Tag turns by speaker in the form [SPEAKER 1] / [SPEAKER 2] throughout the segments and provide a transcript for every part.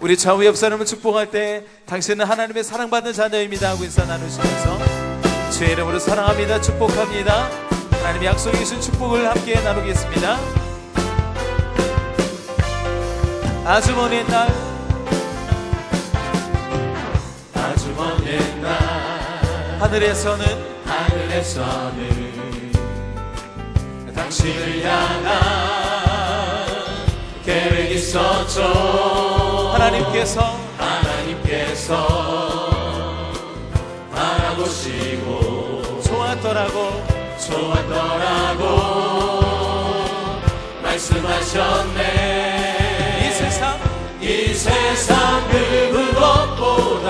[SPEAKER 1] 우리 좌우 옆 사람을 축복할 때 당신은 하나님의 사랑받는 자녀입니다 하고 인사 나누시면서 주의 이름으로 사랑합니다 축복합니다. 하나님의 약속해 주신 축복을 함께 나누겠습니다. 아주 먼 옛날
[SPEAKER 2] 아주 먼 옛날
[SPEAKER 1] 하늘에서는
[SPEAKER 2] 하늘에서는 당신을 향한 계획이 있었죠
[SPEAKER 1] 하나님께서
[SPEAKER 2] 하나님께서 바라보시고
[SPEAKER 1] 좋았더라고.
[SPEAKER 2] 좋았더라고 말씀하셨네.
[SPEAKER 1] 이 세상
[SPEAKER 2] 이 세상 그 무엇보다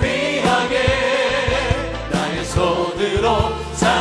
[SPEAKER 2] 귀하게 나의 손으로 창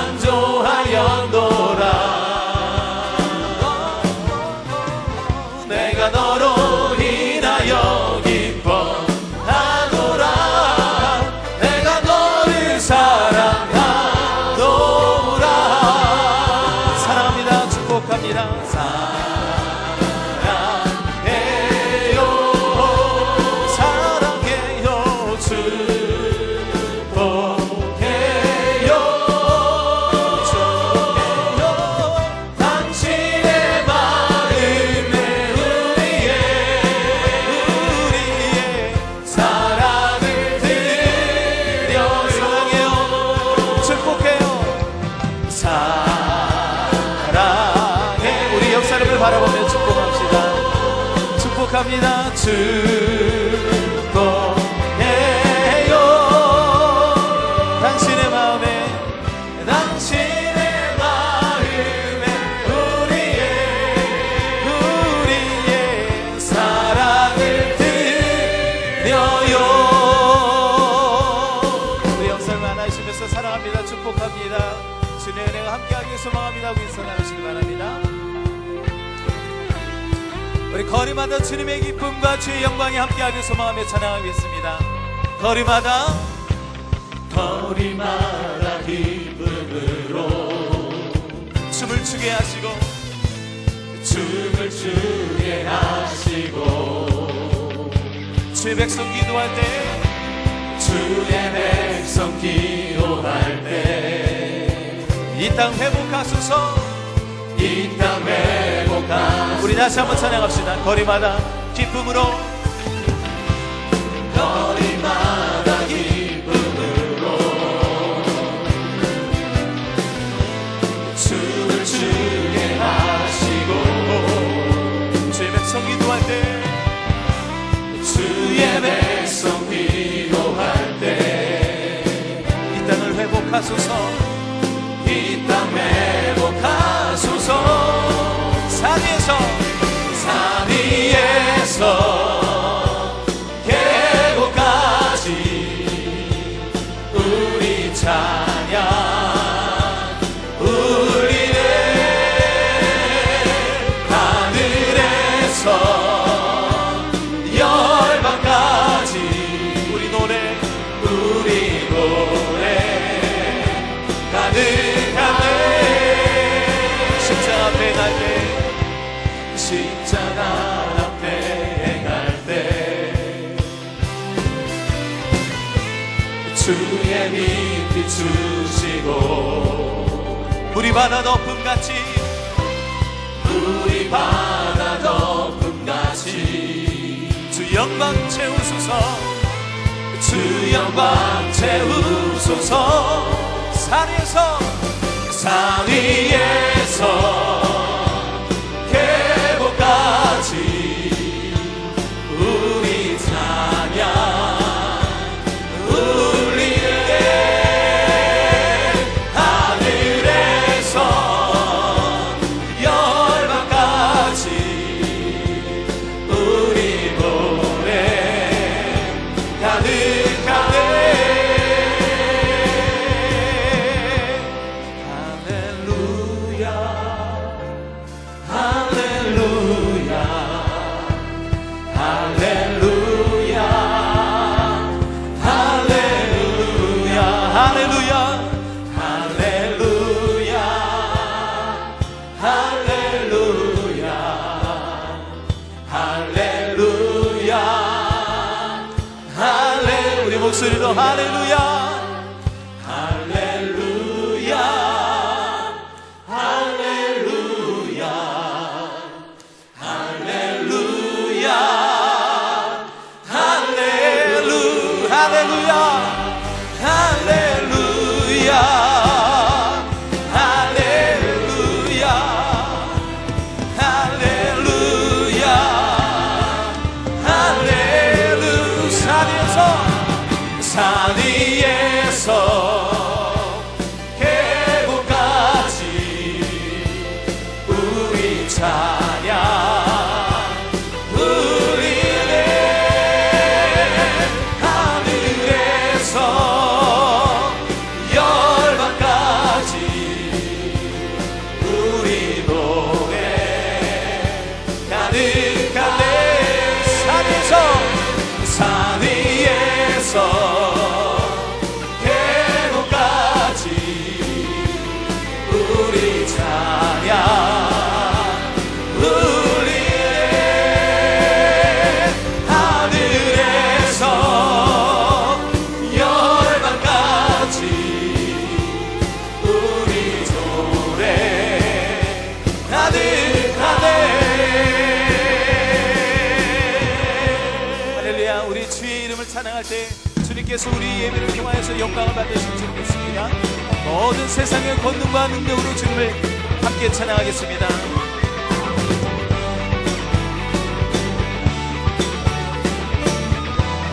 [SPEAKER 1] 축복합니다.
[SPEAKER 2] 축
[SPEAKER 1] 거리마다 주님의 기쁨과 주의 영광이 함께하길 소망하며 찬양하겠습니다. 거리마다
[SPEAKER 2] 거리마다 기쁨으로
[SPEAKER 1] 춤을 추게 하시고
[SPEAKER 2] 춤을 추게 하시고
[SPEAKER 1] 주의 백성 기도할 때
[SPEAKER 2] 주의 백성 기도할 때
[SPEAKER 1] 이 땅 회복하소서.
[SPEAKER 2] 이땅 회복하소서
[SPEAKER 1] 우리 다시 한번 찬양합시다. 거리마다 기쁨으로.
[SPEAKER 2] 거리마다 기쁨으로. 춤을 추게 하시고.
[SPEAKER 1] 주의 백성 기도할 때.
[SPEAKER 2] 주의 백성 기도할 때.
[SPEAKER 1] 이 땅을 회복하소서 산
[SPEAKER 2] 우리
[SPEAKER 1] 바다 덮음같이.
[SPEAKER 2] 우리 바다 덮음같이.
[SPEAKER 1] 주 영광 채우소서.
[SPEAKER 2] 주 영광 채우소서.
[SPEAKER 1] 산 위에서
[SPEAKER 2] 산 위에서
[SPEAKER 1] 통하여서 영광을 받으시면 좋겠습니다. 모든 세상의 권능과 능력으로 주님을 함께 찬양하겠습니다.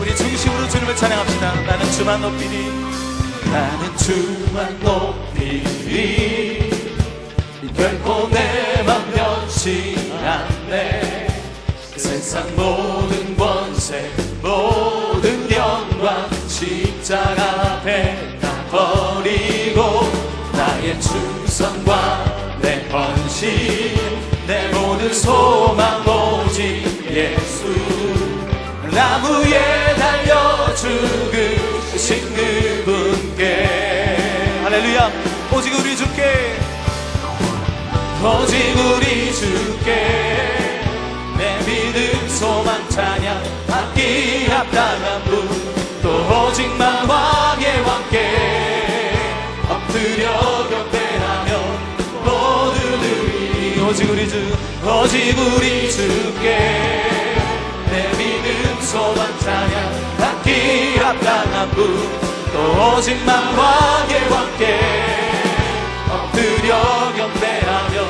[SPEAKER 1] 우리 중심으로 주님을 찬양합시다. 나는 주만 높이니
[SPEAKER 2] 나는 주만 높이리. 결코 내맘 변치 않네 세상 모든 권세 모든 십자가 앞에 다 버리고 나의 충성과 내 헌신 내 모든 소망 오직 예수. 나무에 달려 죽으신 그분께.
[SPEAKER 1] 할렐루야. 오직 우리 주께.
[SPEAKER 2] 오직 우리 주께. 내 믿음 소망 찬양 받기 합당한 분 또 오직만 왕의 왕께 엎드려 경배하며 모두 드리니
[SPEAKER 1] 오직 우리 주
[SPEAKER 2] 오직 우리 주께 내 믿음 소망 찬양 받기 합당한 분또 오직만 왕의 왕께 엎드려 경배하며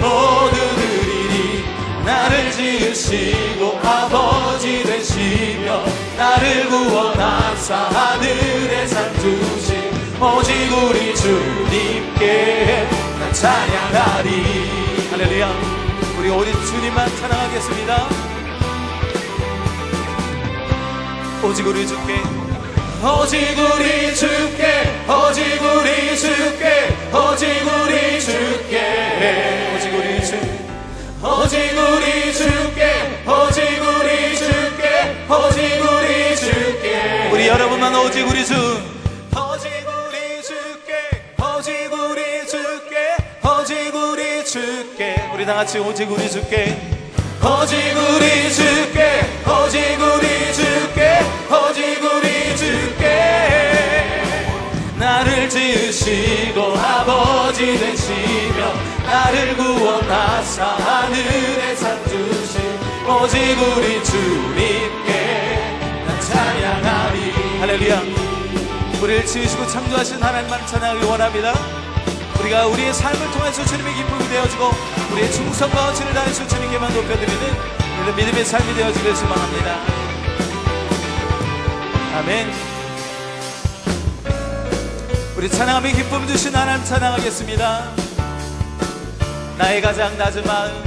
[SPEAKER 2] 모두 드리니 나를 지으시고 아버지 되시며 나를 구원하사 하늘에 산 주신 오직 우리 주님께 난 찬양하리
[SPEAKER 1] 할렐루야. 우리 오직 주님만 찬양하겠습니다. 오직 우리 주께.
[SPEAKER 2] 오직 우리 주께. 오직 우리 주께. 오직 우리 주께.
[SPEAKER 1] 오직 우리 주.
[SPEAKER 2] 오직 우리 주께. 오직 우리 우리 주.
[SPEAKER 1] 우리
[SPEAKER 2] 주께 우리 주께 우리 주께.
[SPEAKER 1] 우리 다 같이 오직 우리 주께.
[SPEAKER 2] 우리 주께 우리 주께 오직 우리 주께. 나를 지으시고 아버지 되시며 나를 구원하사 하늘에 오직 우리 주님께 난 찬양하리
[SPEAKER 1] 할렐루야. 우리를 지으시고 창조하신 하나님만 찬양하기 원합니다. 우리가 우리의 삶을 통해서 주님의 기쁨이 되어지고 우리의 충성과 헌신을 다해서 주님께만 높여드리는 우리 믿음의 삶이 되어지길 소망합니다. 아멘. 우리 찬양함의 기쁨 주신 하나님 찬양하겠습니다. 나의 가장 낮은 마음.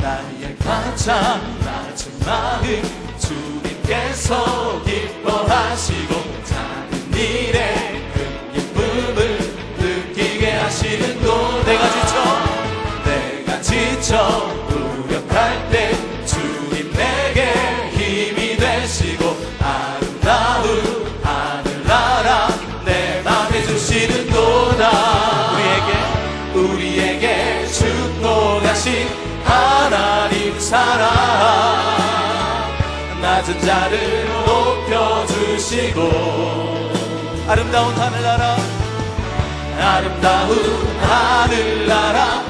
[SPEAKER 2] 나의 가장 낮은 마음 주님께서 기뻐하시고 작은 일에 큰 기쁨을 느끼게 하시는도
[SPEAKER 1] 내가 지쳐
[SPEAKER 2] 내가 지쳐 무력할 때 주님 내게 힘이 되시고 아름다운 하늘나라 내 맘에 주시는 도다. 우리에게 우리에게 축복하신 하나님 사랑 낮은 자를 높여주시고
[SPEAKER 1] 아름다운 하늘나라
[SPEAKER 2] 아름다운 하늘나라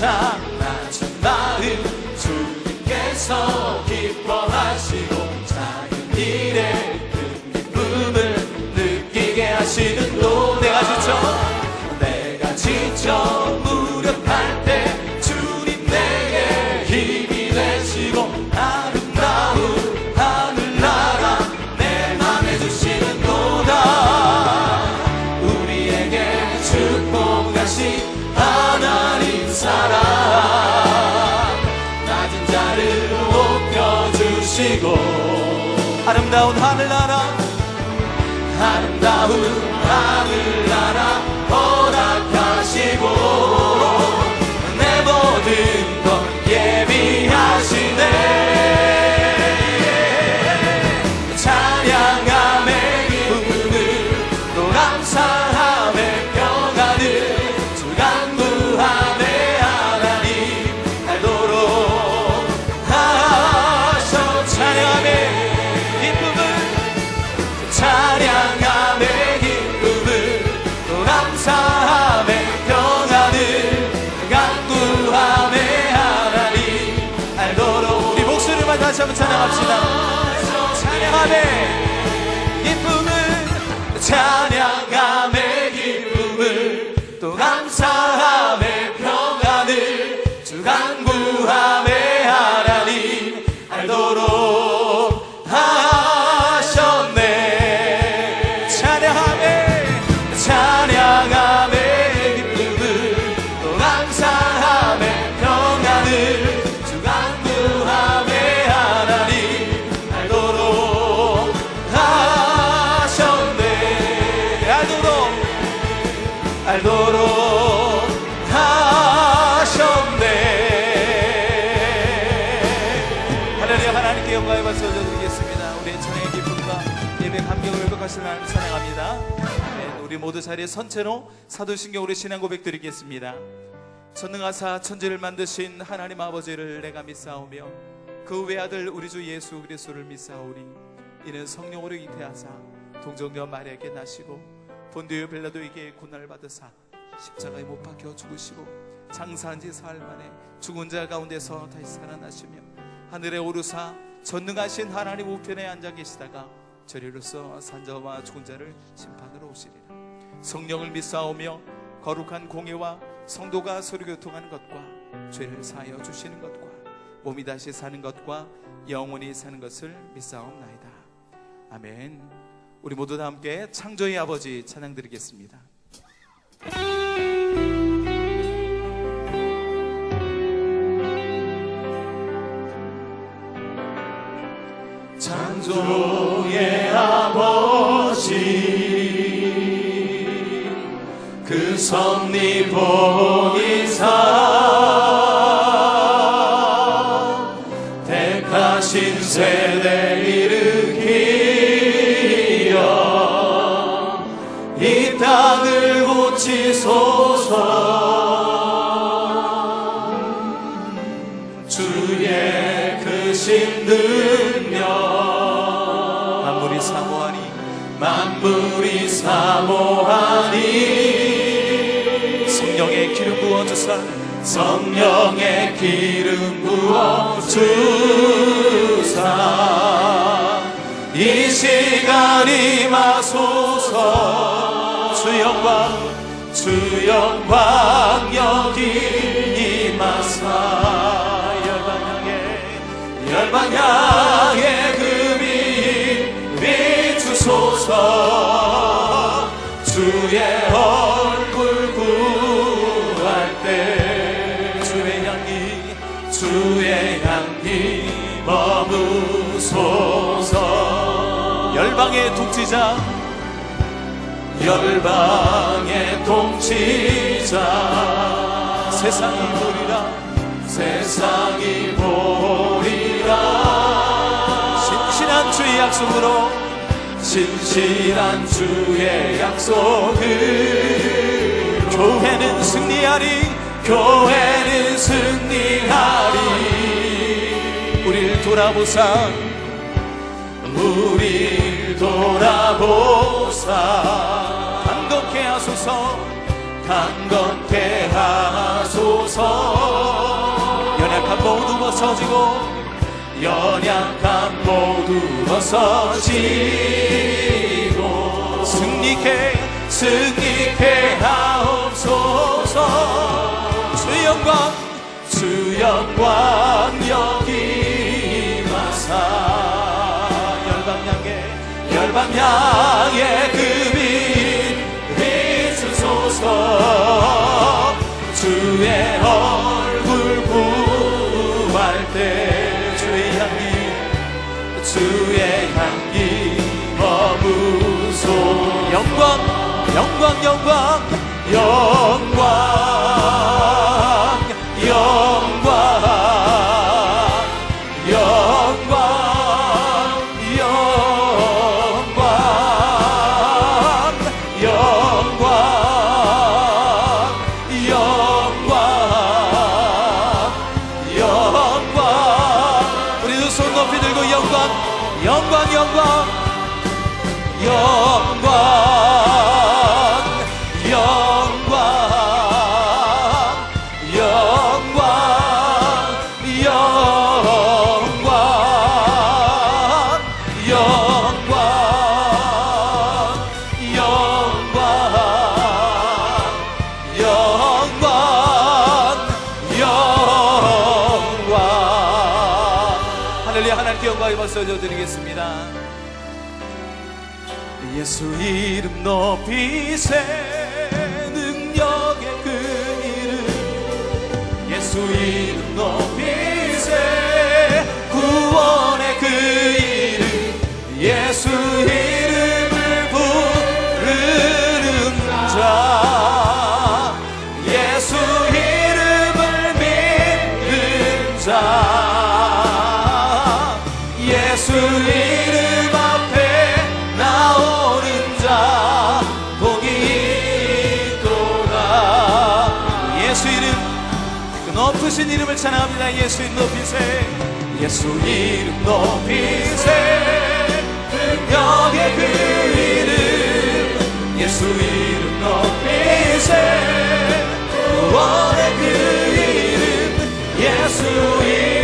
[SPEAKER 1] 낮은 마음
[SPEAKER 2] 주님께서 기뻐하시고 아름다운 하늘 다시
[SPEAKER 1] 하나님께 영광을 박수 올려드리겠습니다. 우리의 찬양의 기쁨과 예배 감격을 회복하시는 하나님 찬양합니다. 아멘. 우리 모두 자리에 선체로 사도신경으로 신앙 고백 드리겠습니다. 전능하사 천지를 만드신 하나님 아버지를 내가 믿사오며 그 외아들 우리 주 예수 그리스도를 믿사오니 이는 성령으로 잉태하사 동정녀 마리아에게 나시고 본디오 벨라도에게 고난을 받으사 십자가에 못 박혀 죽으시고 장사한 지 사흘 만에 죽은 자 가운데서 다시 살아나시며 하늘에 오르사 전능하신 하나님 우편에 앉아 계시다가 저리로서 산자와 죽은 자를 심판으로 오시리라. 성령을 믿사오며 거룩한 공예와 성도가 서로 교통하는 것과 죄를 사하여 주시는 것과 몸이 다시 사는 것과 영원히 사는 것을 믿사옵나이다. 아멘. 우리 모두 다 함께 창조의 아버지 찬양 드리겠습니다
[SPEAKER 2] 창조의 아버지 그 섭리 보이사
[SPEAKER 1] 성령의 기름 부어 주사.
[SPEAKER 2] 이 시간 임하소서. 주 영광 주 영광 여기 임하사. 열반 향해 금이 비추소서
[SPEAKER 1] 열방의 독지자
[SPEAKER 2] 열방의 통치자.
[SPEAKER 1] 세상이 보리라
[SPEAKER 2] 세상이 보리라.
[SPEAKER 1] 신실한 주의 약속으로
[SPEAKER 2] 신실한 주의 약속을.
[SPEAKER 1] 교회는 승리하리
[SPEAKER 2] 교회는 승리하리.
[SPEAKER 1] 우리를 돌아보사
[SPEAKER 2] 우 릴 돌아보사.
[SPEAKER 1] 강건케 하소서
[SPEAKER 2] 강건케 하소서.
[SPEAKER 1] 연약한 모두 벗어지고
[SPEAKER 2] 연약한 모두 벗어지고.
[SPEAKER 1] 승리케
[SPEAKER 2] 승리케 하옵소서.
[SPEAKER 1] 주 영광
[SPEAKER 2] 주 영광 여
[SPEAKER 1] 향해
[SPEAKER 2] 그빛 비추소서. 주의 얼굴 구할 때
[SPEAKER 1] 주의 향기
[SPEAKER 2] 주의 향기 머무소
[SPEAKER 1] 영광 영광 영광.
[SPEAKER 2] 영광
[SPEAKER 1] 하나님께 영광을 벌써 드리겠습니다.
[SPEAKER 2] 예수 이름 높이세 능력의 그 이름 예수 이름 높이세 구원의 그 이름 예수 이름
[SPEAKER 1] 그 높으신 이름을 찬양합니다. 예수 이름 높이세.
[SPEAKER 2] 예수 이름 높이세. 능력의 그 이름. 예수 이름 높이세. 구원의 그 이름. 예수 이름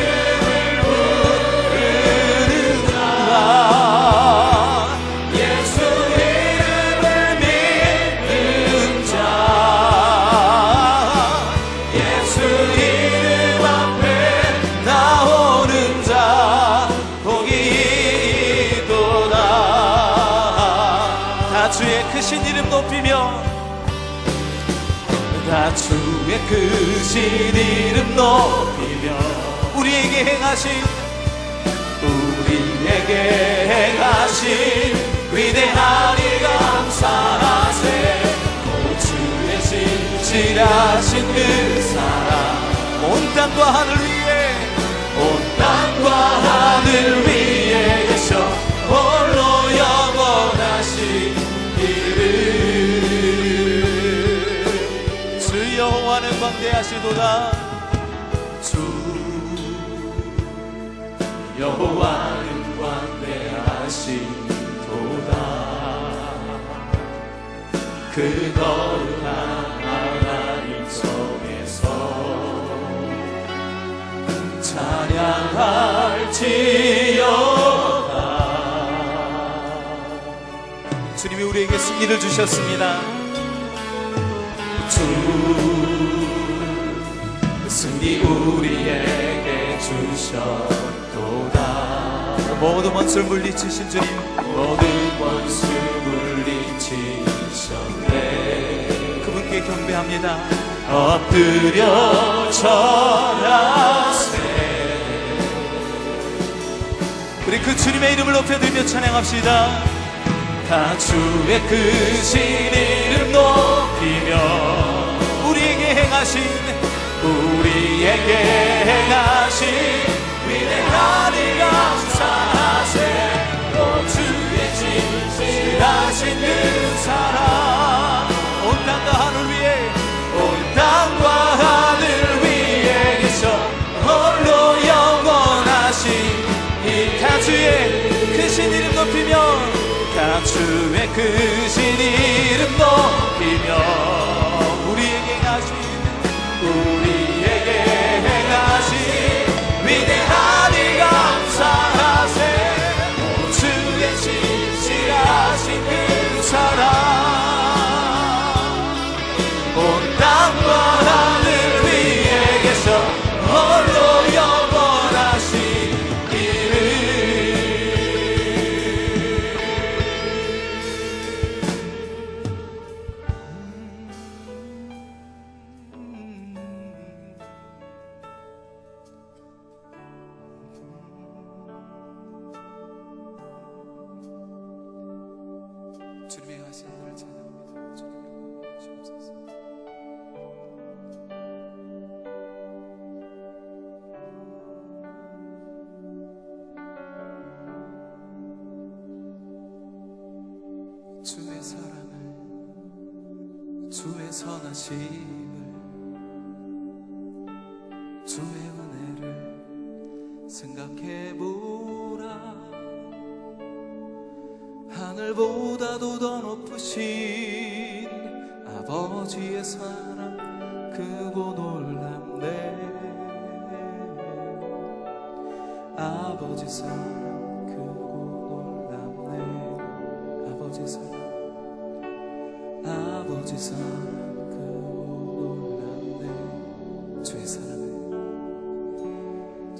[SPEAKER 1] 크신 이름 높이며 우리에게 행하신
[SPEAKER 2] 우리에게 행하신 위대한 일 감사하세. 오 주의 신실하신 그 사랑
[SPEAKER 1] 온 땅과 하늘 위에
[SPEAKER 2] 온 땅과 하늘 위에 계셔. 홀로
[SPEAKER 1] 광대하시도다.
[SPEAKER 2] 주 여호와는 광대하신도다. 그 거룩한 하나님 속에서 찬양할지어다.
[SPEAKER 1] 주님이 우리에게 승리를 주셨습니다.
[SPEAKER 2] 주 승리 우리에게 주셨도다.
[SPEAKER 1] 모든 원수를 물리치신 주님.
[SPEAKER 2] 모든 원수 물리치셨네.
[SPEAKER 1] 그분께 경배합니다.
[SPEAKER 2] 엎드려 절하세
[SPEAKER 1] 우리
[SPEAKER 2] 그 주님의 이름을 높여드리며 찬양합시다. 다 주의 그 크신 이름 높이며 우리에게 행하신 우리 우리에게 행하신 위대한 일 감사하세 또 주의 진실 하신 그 사랑 온 땅과 하늘 위에 온 땅과 하늘 위에 계셔. 홀로 영원하신 이 다주의 크신 이름 높이며 다주의 크신 사랑을 수에 선 하시.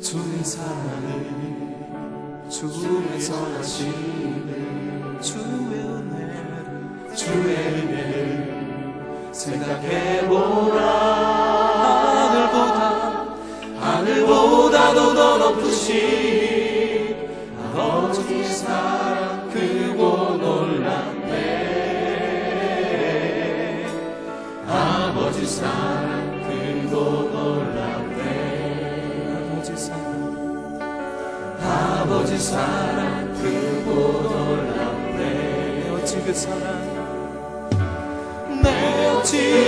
[SPEAKER 2] 주의 사랑을 주의 선하심을 주의 은혜를 주의 은혜를 생각해보라 하늘보다 하늘보다도 더 높으신 아버지 사랑 크고 놀랍네 어찌 그 사랑. 내 어찌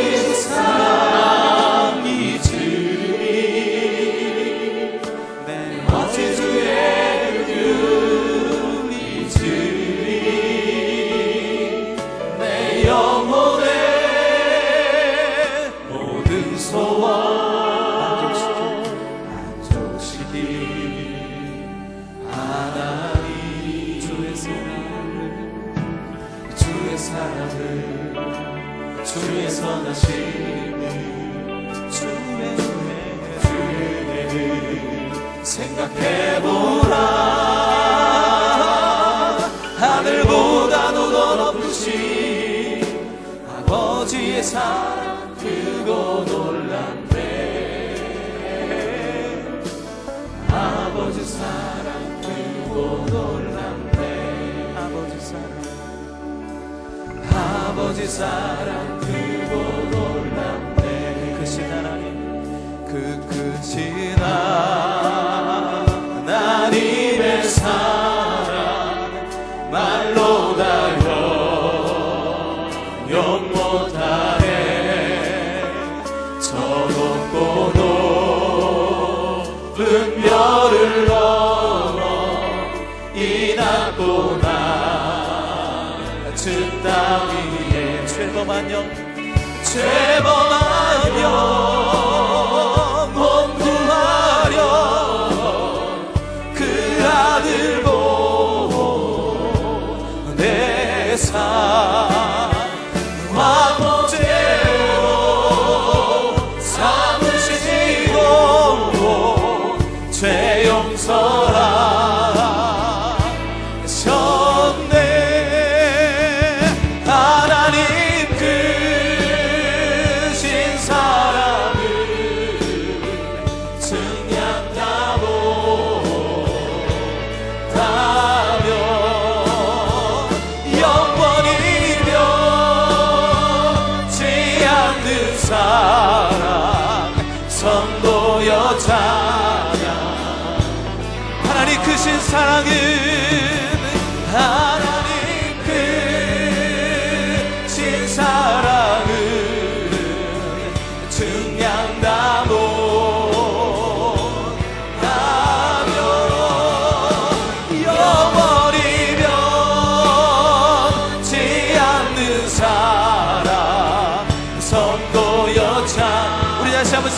[SPEAKER 2] 아버지 사랑 그고 놀랍네. 그 신하라니 그, 그 크신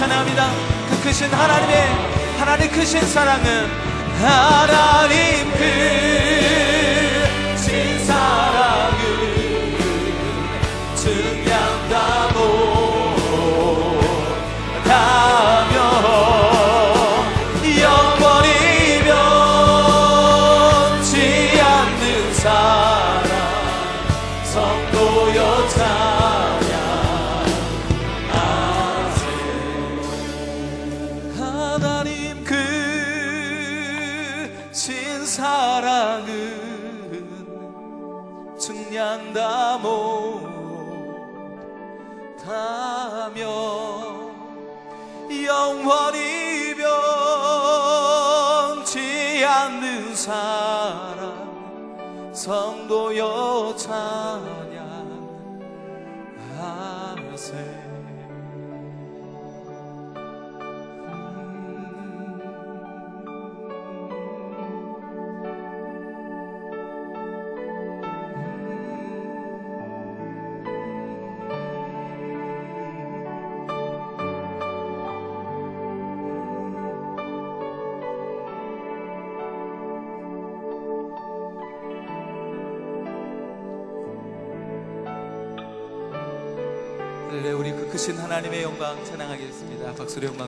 [SPEAKER 1] 찬양합니다. 그 크신 하나님의 하나님 크신 사랑은
[SPEAKER 2] 하나님 크 다 못하며 영원히 변치 않는 사랑 성도여 찬
[SPEAKER 1] 하나님의 영광 찬양하겠습니다. 박수로 영광